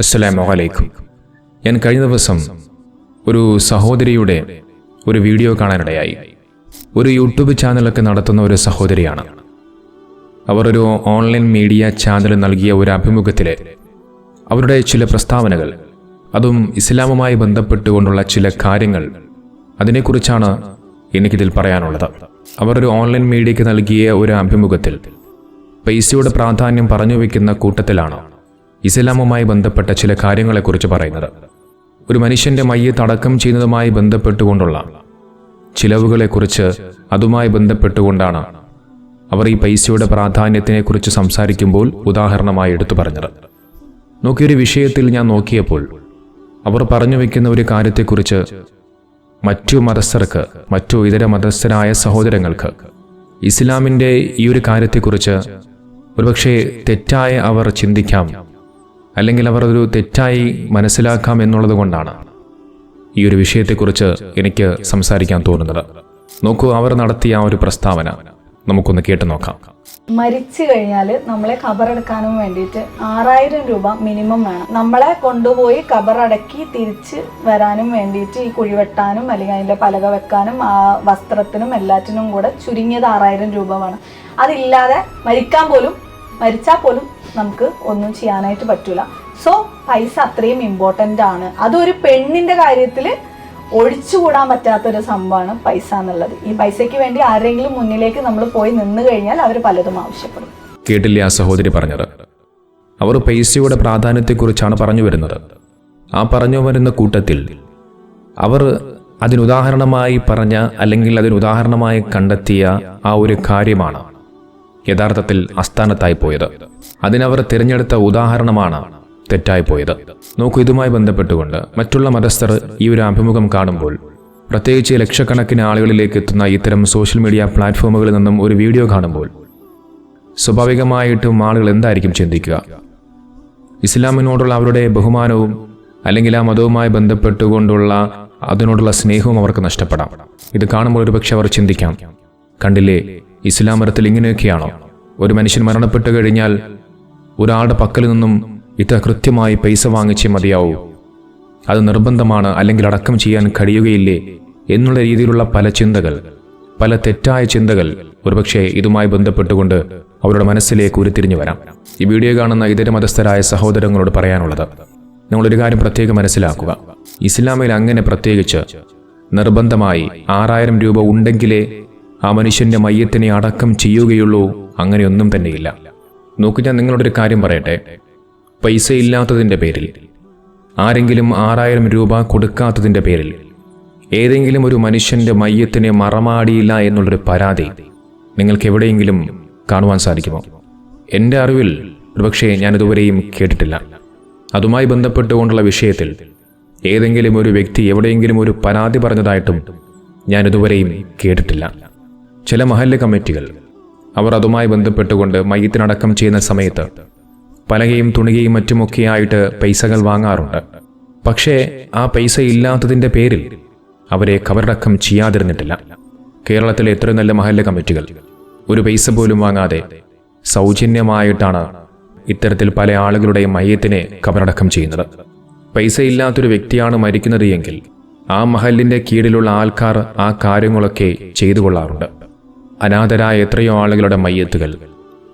അസ്സലാമു അലൈക്കും. ഞാൻ കഴിഞ്ഞ ദിവസം ഒരു സഹോദരിയുടെ ഒരു വീഡിയോ കാണാനിടയായി. ഒരു യൂട്യൂബ് ചാനലൊക്കെ നടത്തുന്ന ഒരു സഹോദരിയാണ്. അവർ ഒരു ഓൺലൈൻ മീഡിയ ചാനൽ നൽകിയ ഒരു അഭിമുഖത്തിലെ അവരുടെ ചില പ്രസ്താവനകൾ അതും ഇസ്ലാമുമായി ബന്ധപ്പെട്ടുകൊണ്ടുള്ള ചില കാര്യങ്ങൾ അതിനെക്കുറിച്ചാണ് എനിക്കിതിൽ പറയാനുള്ളത്. അവർ ഒരു ഓൺലൈൻ മീഡിയയ്ക്ക് നൽകിയ ഒരു അഭിമുഖത്തിൽ പൈസയുടെ പ്രാധാന്യം പറഞ്ഞു വയ്ക്കുന്ന കൂട്ടത്തിലാണ്? ഇസ്ലാമുമായി ബന്ധപ്പെട്ട ചില കാര്യങ്ങളെക്കുറിച്ച് പറയുന്നത്. ഒരു മനുഷ്യന്റെ മയ്യത്ത് അടക്കം ചെയ്യുന്നതുമായി ബന്ധപ്പെട്ടുകൊണ്ടുള്ള ചിലവുകളെക്കുറിച്ച് അതുമായി ബന്ധപ്പെട്ടുകൊണ്ടാണ് അവർ ഈ പൈസയുടെ പ്രാധാന്യത്തിനെക്കുറിച്ച് സംസാരിക്കുമ്പോൾ ഉദാഹരണമായി എടുത്തു പറഞ്ഞത്. നോക്കിയൊരു വിഷയത്തിൽ ഞാൻ നോക്കിയപ്പോൾ അവർ പറഞ്ഞു വയ്ക്കുന്ന ഒരു കാര്യത്തെക്കുറിച്ച് മറ്റു മതസ്ഥർക്ക് മറ്റു ഇതര മതസ്ഥരായ സഹോദരങ്ങൾക്ക് ഇസ്ലാമിന്റെ ഈ ഒരു കാര്യത്തെക്കുറിച്ച് ഒരുപക്ഷെ തെറ്റായ അവർ ചിന്തിക്കാം അല്ലെങ്കിൽ അവർ ഒരു തെറ്റായി മനസ്സിലാക്കാം എന്നുള്ളത് കൊണ്ടാണ്. ഈ ഒരു വിഷയത്തെക്കുറിച്ച് എനിക്ക് സംസാരിക്കാൻ തോന്നുന്നത്. നോക്കൂ അവർ നടത്തിയ ആ ഒരു പ്രസ്താവന. നമുക്കൊന്ന് കേട്ടു നോക്കാം. മരിച്ചു കഴിഞ്ഞാൽ നമ്മളെ ഖബറടക്കാനും വേണ്ടിയിട്ട് ആറായിരം രൂപ മിനിമം വേണം. നമ്മളെ കൊണ്ടുപോയി കബറടക്കി തിരിച്ച് വരാനും വേണ്ടിയിട്ട് ഈ കുഴിവെട്ടാനും അല്ലെങ്കിൽ അതിന്റെ പലക വെക്കാനും ആ വസ്ത്രത്തിനും എല്ലാറ്റിനും കൂടെ ചുരുങ്ങിയത് ആറായിരം രൂപ വേണം. അതില്ലാതെ മരിക്കാൻ പോലും മരിച്ചാൽ പോലും നമുക്ക് ഒന്നും ചെയ്യാനായിട്ട് പറ്റൂല. സോ പൈസ അത്രയും ഇമ്പോർട്ടന്റ് ആണ്. അതൊരു പെണ്ണിന്റെ കാര്യത്തിൽ ഒഴിച്ചുകൂടാൻ പറ്റാത്തൊരു സംഭവമാണ് പൈസ എന്നുള്ളത്. ഈ പൈസയ്ക്ക് വേണ്ടി ആരെങ്കിലും മുന്നിലേക്ക് നമ്മൾ പോയി നിന്ന് കഴിഞ്ഞാൽ അവർ പലതും ആവശ്യപ്പെടും. കേട്ടില്ലേ ആ സഹോദരി പറഞ്ഞത്. അവർ പൈസയുടെ പ്രാധാന്യത്തെക്കുറിച്ചാണ് പറഞ്ഞു വരുന്നത്. ആ പറഞ്ഞു വരുന്ന കൂട്ടത്തിൽ അവർ അതിനുദാഹരണമായി പറഞ്ഞ അല്ലെങ്കിൽ അതിനുദാഹരണമായി കണ്ടെത്തിയ ആ ഒരു കാര്യമാണ്. യഥാർത്ഥത്തിൽ അസ്ഥാനത്തായി പോയത്. അതിനവർ തിരഞ്ഞെടുത്ത ഉദാഹരണമാണ് തെറ്റായി പോയത്. നോക്കൂ ഇതുമായി ബന്ധപ്പെട്ടുകൊണ്ട് മറ്റുള്ള മതസ്ഥർ ഈ ഒരു അഭിമുഖം കാണുമ്പോൾ പ്രത്യേകിച്ച് ലക്ഷക്കണക്കിന് ആളുകളിലേക്ക് എത്തുന്ന ഇത്തരം സോഷ്യൽ മീഡിയ പ്ലാറ്റ്ഫോമുകളിൽ നിന്നും ഒരു വീഡിയോ കാണുമ്പോൾ സ്വാഭാവികമായിട്ടും ആളുകൾ എന്തായിരിക്കും ചിന്തിക്കുക? ഇസ്ലാമിനോടുള്ള അവരുടെ ബഹുമാനവും അല്ലെങ്കിൽ ആ മതവുമായി ബന്ധപ്പെട്ടുകൊണ്ടുള്ള അതിനോടുള്ള സ്നേഹവും അവർക്ക് നഷ്ടപ്പെടാം. ഇത് കാണുമ്പോൾ ഒരുപക്ഷെ അവർ ചിന്തിക്കാം കണ്ടില്ലേ ഇസ്ലാം മതത്തിൽ ഇങ്ങനെയൊക്കെയാണോ? ഒരു മനുഷ്യൻ മരണപ്പെട്ടു കഴിഞ്ഞാൽ ഒരാളുടെ പക്കൽ നിന്നും ഇത്ര കൃത്യമായി പൈസ വാങ്ങിച്ചേ മതിയാവൂ. അത് നിർബന്ധമാണ് അല്ലെങ്കിൽ അടക്കം ചെയ്യാൻ കഴിയുകയില്ലേ എന്നുള്ള രീതിയിലുള്ള പല ചിന്തകൾ പല തെറ്റായ ചിന്തകൾ ഒരുപക്ഷെ ഇതുമായി ബന്ധപ്പെട്ടുകൊണ്ട് അവരുടെ മനസ്സിലേക്ക് ഉരുത്തിരിഞ്ഞു വരാം. ഈ വീഡിയോ കാണുന്ന ഇതര മതസ്ഥരായ സഹോദരങ്ങളോട് പറയാനുള്ളത് നിങ്ങളൊരു കാര്യം പ്രത്യേകം മനസ്സിലാക്കുക. ഇസ്ലാമിൽ അങ്ങനെ പ്രത്യേകിച്ച് നിർബന്ധമായി ആറായിരം രൂപ ഉണ്ടെങ്കിലേ ആ മനുഷ്യന്റെ മയ്യത്തിനെ അടക്കം ചെയ്യുകയുള്ളൂ. അങ്ങനെയൊന്നും തന്നെയില്ല. നോക്കൂ ഞാൻ നിങ്ങളോടൊരു കാര്യം പറയട്ടെ. പൈസ ഇല്ലാത്തതിന്റെ പേരിൽ ആരെങ്കിലും ആറായിരം രൂപ കൊടുക്കാത്തതിന്റെ പേരിൽ ഏതെങ്കിലും ഒരു മനുഷ്യന്റെ മയ്യത്തിനെ മറമാടിയില്ല എന്നുള്ളൊരു പരാതി നിങ്ങൾക്ക് എവിടെയെങ്കിലും കാണുവാൻ സാധിക്കുമോ? എന്റെ അറിവിൽ ഒരുപക്ഷെ ഞാനിതുവരെയും കേട്ടിട്ടില്ല. അതുമായി ബന്ധപ്പെട്ടുകൊണ്ടുള്ള വിഷയത്തിൽ ഏതെങ്കിലും ഒരു വ്യക്തി എവിടെയെങ്കിലും ഒരു പരാതി പറഞ്ഞതായിട്ടും ഞാനിതുവരെയും കേട്ടിട്ടില്ല. ചില മഹല്ല് കമ്മിറ്റികൾ. അവർ അതുമായി ബന്ധപ്പെട്ടുകൊണ്ട് മയ്യത്തിനടക്കം ചെയ്യുന്ന സമയത്ത് പലകയും തുണികയും മറ്റുമൊക്കെയായിട്ട് പൈസകൾ വാങ്ങാറുണ്ട്. പക്ഷേ ആ പൈസ ഇല്ലാത്തതിന്റെ പേരിൽ അവരെ കബറടക്കം ചെയ്യാതിരുന്നിട്ടില്ല. കേരളത്തിലെ എത്ര നല്ല മഹല്ല കമ്മിറ്റികൾ ഒരു പൈസ പോലും വാങ്ങാതെ സൗജന്യമായിട്ടാണ് ഇത്തരത്തിൽ പല ആളുകളുടെയും മയ്യത്തിനെ കബറടക്കം ചെയ്യുന്നത്. പൈസ ഇല്ലാത്തൊരു വ്യക്തിയാണ് മരിക്കുന്നത് എങ്കിൽ ആ മഹലിന്റെ കീഴിലുള്ള ആൾക്കാർ ആ കാര്യങ്ങളൊക്കെ ചെയ്തു കൊള്ളാറുണ്ട്. അനാഥരായ എത്രയോ ആളുകളുടെ മയ്യത്തുകൾ.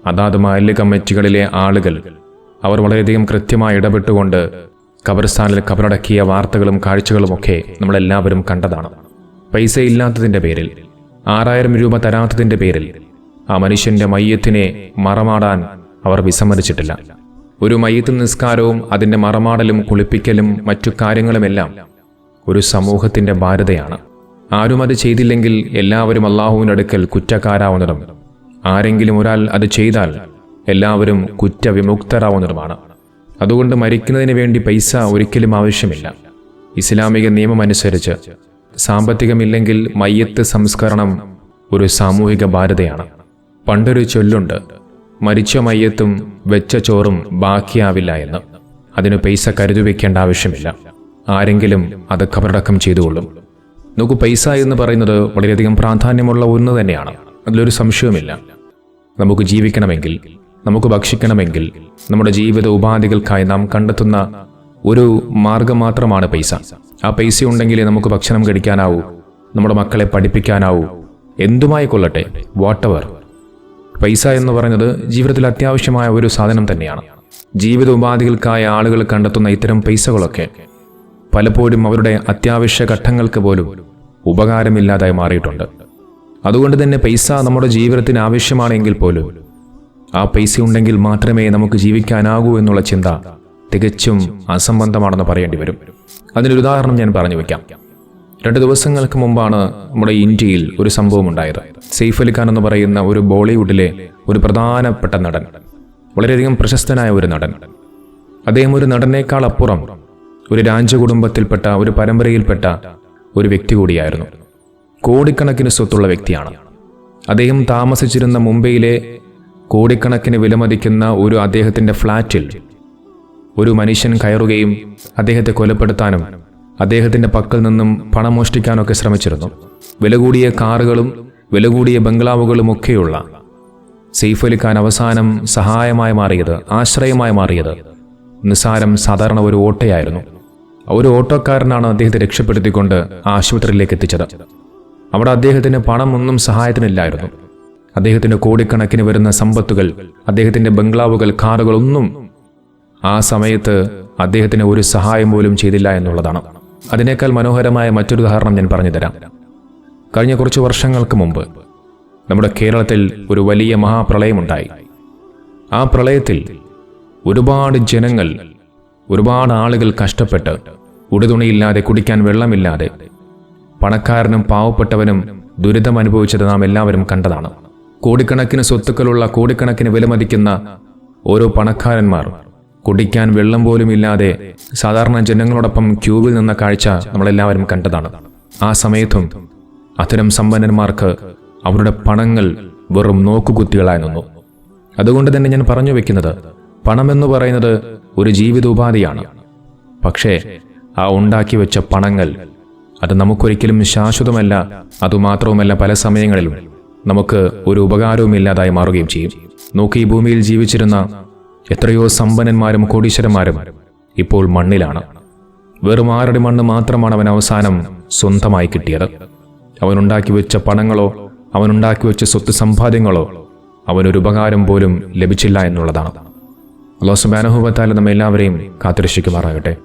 അതാത് മാലിന്യ കമ്മിറ്റികളിലെ ആളുകൾ. അവർ വളരെയധികം കൃത്യമായി ഇടപെട്ടുകൊണ്ട് ഖബർസ്ഥാനിൽ കബറടക്കിയ വാർത്തകളും കാഴ്ചകളുമൊക്കെ നമ്മളെല്ലാവരും കണ്ടതാണ്. പൈസ ഇല്ലാത്തതിന്റെ പേരിൽ ആറായിരം രൂപ തരാത്തതിന്റെ പേരിൽ ആ മനുഷ്യന്റെ മയ്യത്തിനെ മറമാടാൻ അവർ വിസമ്മതിച്ചിട്ടില്ല. ഒരു മയ്യത്ത് നിസ്കാരവും അതിന്റെ മറമാടലും കുളിപ്പിക്കലും മറ്റു കാര്യങ്ങളുമെല്ലാം ഒരു സമൂഹത്തിന്റെ ബാധ്യതയാണ്. ആരും അത് ചെയ്തില്ലെങ്കിൽ എല്ലാവരും അള്ളാഹുവിന്റെ അടുക്കൽ കുറ്റക്കാരാവുന്നതും. ആരെങ്കിലും ഒരാൾ അത് ചെയ്താൽ എല്ലാവരും കുറ്റവിമുക്തരാവുന്നതുമാണ്. അതുകൊണ്ട് മരിക്കുന്നതിന് വേണ്ടി പൈസ ഒരിക്കലും ആവശ്യമില്ല. ഇസ്ലാമിക നിയമം അനുസരിച്ച് സാമ്പത്തികമില്ലെങ്കിൽ മയ്യത്ത് സംസ്കരണം ഒരു സാമൂഹിക ബാധ്യതയാണ്. പണ്ടൊരു ചൊല്ലുണ്ട് മരിച്ച മയ്യത്തും വെച്ച ചോറും ബാക്കിയാവില്ല എന്ന്. അതിന് പൈസ കരുതി വയ്ക്കേണ്ട ആവശ്യമില്ല. ആരെങ്കിലും അത് ഖബറടക്കം ചെയ്തുകൊള്ളും. നോക്കൂ പൈസ എന്ന് പറയുന്നത് വളരെയധികം പ്രാധാന്യമുള്ള ഒന്ന് തന്നെയാണ്. അതിലൊരു സംശയവുമില്ല. നമുക്ക് ജീവിക്കണമെങ്കിൽ നമുക്ക് ഭക്ഷിക്കണമെങ്കിൽ നമ്മുടെ ജീവിത ഉപാധികൾക്കായി നാം കണ്ടെത്തുന്ന ഒരു മാർഗം മാത്രമാണ് പൈസ. ആ പൈസ ഉണ്ടെങ്കിലേ നമുക്ക് ഭക്ഷണം കഴിക്കാനാവൂ നമ്മുടെ മക്കളെ പഠിപ്പിക്കാനാവൂ എന്തുമായി കൊള്ളട്ടെ വാട്ടവർ പൈസ എന്ന് പറയുന്നത് ജീവിതത്തിൽ അത്യാവശ്യമായ ഒരു സാധനം തന്നെയാണ്. ജീവിത ഉപാധികൾക്കായ ആളുകൾ കണ്ടെത്തുന്ന ഇത്തരം പൈസകളൊക്കെ പലപ്പോഴും അവരുടെ അത്യാവശ്യ ഘട്ടങ്ങൾക്ക് പോലും ഉപകാരമില്ലാതായി മാറിയിട്ടുണ്ട്. അതുകൊണ്ട് തന്നെ പൈസ നമ്മുടെ ജീവിതത്തിന് ആവശ്യമാണെങ്കിൽ പോലും ആ പൈസ ഉണ്ടെങ്കിൽ മാത്രമേ നമുക്ക് ജീവിക്കാനാകൂ എന്നുള്ള ചിന്ത തികച്ചും അസംബന്ധമാണെന്ന് പറയേണ്ടി വരും. അതിനൊരു ഉദാഹരണം ഞാൻ പറഞ്ഞു വയ്ക്കാം. രണ്ട് ദിവസങ്ങൾക്ക് മുമ്പാണ് നമ്മുടെ ഇന്ത്യയിൽ ഒരു സംഭവം ഉണ്ടായത്. സെയ്ഫ് അലി ഖാൻ എന്ന് പറയുന്ന ഒരു ബോളിവുഡിലെ ഒരു പ്രധാനപ്പെട്ട നടൻ. വളരെയധികം പ്രശസ്തനായ ഒരു നടൻ. അദ്ദേഹം ഒരു നടനേക്കാൾ അപ്പുറം ഒരു രാജകുടുംബത്തിൽപ്പെട്ട ഒരു പരമ്പരയിൽപ്പെട്ട ഒരു വ്യക്തി കൂടിയായിരുന്നു. കോടിക്കണക്കിന് സ്വത്തുള്ള വ്യക്തിയാണ്. അദ്ദേഹം താമസിച്ചിരുന്ന മുംബൈയിലെ കോടിക്കണക്കിന് വിലമതിക്കുന്ന ഒരു അദ്ദേഹത്തിന്റെ ഫ്ലാറ്റിൽ ഒരു മനുഷ്യൻ കയറുകയും അദ്ദേഹത്തെ കൊലപ്പെടുത്താനും അദ്ദേഹത്തിന്റെ പക്കൽ നിന്നും പണം മോഷ്ടിക്കാനൊക്കെ ശ്രമിച്ചിരുന്നു. വില കൂടിയ കാറുകളും വില കൂടിയ ബംഗ്ലാവുകളും ഒക്കെയുള്ള സെയ്ഫ് അലി അവസാനം സഹായമായി മാറിയത് ആശ്രയമായി മാറിയത് നിസാരം സാധാരണ ഒരു ഓട്ടയായിരുന്നു. ഒരു ഓട്ടോക്കാരനാണ് അദ്ദേഹത്തെ രക്ഷപ്പെടുത്തിക്കൊണ്ട് ആശുപത്രിയിലേക്ക് എത്തിച്ചത്. അവിടെ അദ്ദേഹത്തിന് പണമൊന്നും സഹായത്തിനില്ലായിരുന്നു. അദ്ദേഹത്തിന്റെ കോടിക്കണക്കിന് വരുന്ന സമ്പത്തുകൾ അദ്ദേഹത്തിന്റെ ബംഗ്ലാവുകൾ കാറുകളൊന്നും ആ സമയത്ത് അദ്ദേഹത്തിന് ഒരു സഹായം പോലും ചെയ്തില്ല എന്നുള്ളതാണ്. അതിനേക്കാൾ മനോഹരമായ മറ്റൊരു ഉദാഹരണം ഞാൻ പറഞ്ഞുതരാം. കഴിഞ്ഞ കുറച്ച് വർഷങ്ങൾക്ക് മുമ്പ് നമ്മുടെ കേരളത്തിൽ ഒരു വലിയ മഹാപ്രളയമുണ്ടായി. ആ പ്രളയത്തിൽ ഒരുപാട് ജനങ്ങൾ ഒരുപാട് ആളുകൾ കഷ്ടപ്പെട്ട് ഉടുതുണിയില്ലാതെ കുടിക്കാൻ വെള്ളമില്ലാതെ പണക്കാരനും പാവപ്പെട്ടവനും ദുരിതം അനുഭവിച്ചത് നാം എല്ലാവരും കണ്ടതാണ്. കോടിക്കണക്കിന് സ്വത്തുക്കളുള്ള കോടിക്കണക്കിന് വിലമതിക്കുന്ന ഓരോ പണക്കാരന്മാർ കുടിക്കാൻ വെള്ളം പോലും ഇല്ലാതെ സാധാരണ ജനങ്ങളോടൊപ്പം ക്യൂവിൽ നിന്ന കാഴ്ച നമ്മളെല്ലാവരും കണ്ടതാണ്. ആ സമയത്തും അത്തരം സമ്പന്നന്മാർക്ക് അവരുടെ പണങ്ങൾ വെറും നോക്കുകുത്തികളായി നിന്നു. അതുകൊണ്ട് തന്നെ ഞാൻ പറഞ്ഞു വെക്കുന്നത് പണമെന്ന് പറയുന്നത് ഒരു ജീവിതോപാധിയാണ്. പക്ഷേ ആ ഉണ്ടാക്കി വെച്ച പണങ്ങൾ. അത് നമുക്കൊരിക്കലും ശാശ്വതമല്ല അതുമാത്രവുമല്ല പല സമയങ്ങളിലും നമുക്ക് ഒരു ഉപകാരവും ഇല്ലാതായി മാറുകയും ചെയ്യും. നോക്കി ഈ ഭൂമിയിൽ ജീവിച്ചിരുന്ന എത്രയോ സമ്പന്നന്മാരും കോടീശ്വരന്മാരും ഇപ്പോൾ മണ്ണിലാണ്. വെറും ആരുടെ മണ്ണ് മാത്രമാണ് അവൻ അവസാനം സ്വന്തമായി കിട്ടിയത്. അവനുണ്ടാക്കി വെച്ച പണങ്ങളോ അവനുണ്ടാക്കി വെച്ച സ്വത്ത് സമ്പാദ്യങ്ങളോ അവനൊരു ഉപകാരം പോലും ലഭിച്ചില്ല എന്നുള്ളതാണ്. അള്ളാഹു സുബാനഹുബത്താല നമ്മെല്ലാവരെയും കാത്തുരക്ഷിക്കുമാറാകട്ടെ.